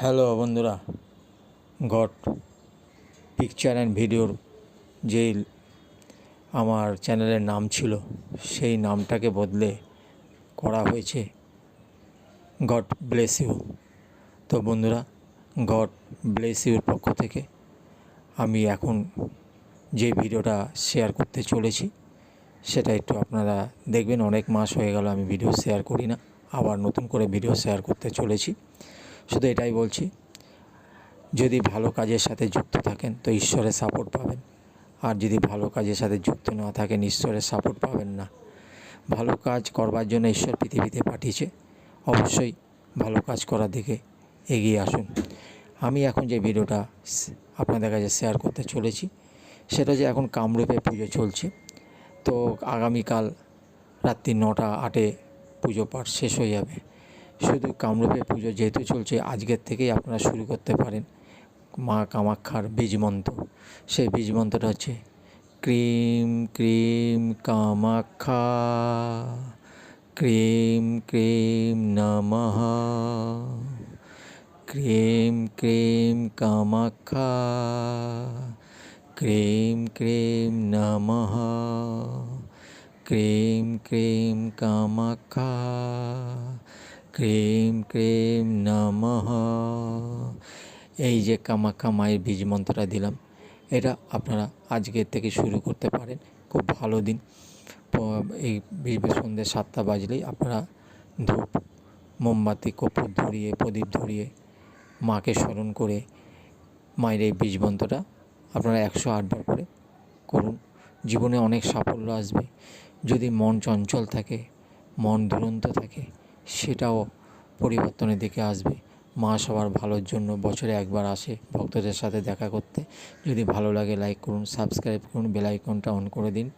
Hello বন্ধুরা, god picture and ভিডিওর যে আমার চ্যানেলের নাম ছিল, সেই নামটাকে বদলে করা হয়েছে গড ব্লেস ইউ তো বন্ধুরা, গড ব্লেস ইউর পক্ষ থেকে আমি এখন যে ভিডিওটা শেয়ার করতে চলেছি, সেটা একটু আপনারা দেখবেন, অনেক মাস হয়ে গেল আমি ভিডিও শেয়ার করি না, আবার নতুন করে ভিডিও শেয়ার করতে চলেছি। শুধু এটাই বলছি, যদি ভালো কাজের সাথে যুক্ত থাকেন তো ঈশ্বরের সাপোর্ট পাবেন। আর যদি ভালো কাজের সাথে যুক্ত না থাকেন, ঈশ্বরের সাপোর্ট পাবেন না। ভালো কাজ করবার জন্য ঈশ্বর পৃথিবীতে পাঠিয়েছে। অবশ্যই ভালো কাজ করার দিকে এগিয়ে আসুন। আমি এখন যে ভিডিওটা আপনাদের কাছে শেয়ার করতে চলেছি, সেটা যে এখন কামরূপে পুজো চলছে। তো আগামীকাল রাত্রি নটা আটে পুজো পাঠ শেষ হয়ে যাবে। শুধু কামরূপে পুজো যেহেতু চলছে, আজকের থেকেই আপনারা শুরু করতে পারেন। মা কামাক্ষার বীজ মন্ত্র। সেই বীজ মন্ত্রটা হচ্ছে, ক্রিম ক্রিম কামাক্ষা, ক্রিম ক্রিম নমঃ, ক্রিম ক্রিম কামাক্ষা, ক্রিম ক্রিম নমঃ, ক্রিম ক্রিম কামাক্ষা ক্রিম ক্রিম নমঃ। এই যে কামাক্ষা মায়ের বীজ মন্ত্রটা দিলাম, এটা আপনারা আজকের থেকে শুরু করতে পারেন। খুব ভালো দিন। এই সন্ধ্যে সাতটা বাজলেই আপনারা ধূপ, মোমবাতি, কর্পূর ধরিয়ে, প্রদীপ ধরিয়ে, মাকে স্মরণ করে মায়ের এই বীজ মন্ত্রটা আপনারা একশো আটবার করে করুন। জীবনে অনেক সাফল্য আসবে। যদি মন চঞ্চল থাকে, মন দুরন্ত থাকে সেটাও পরিবর্তনের দিকে আসবে। মা সবার ভালোর জন্য বছরে একবার আসে ভক্তদের সাথে দেখা করতে। যদি ভালো লাগে লাইক করুন সাবস্ক্রাইব করুন বেলাইকনটা অন করে দিন।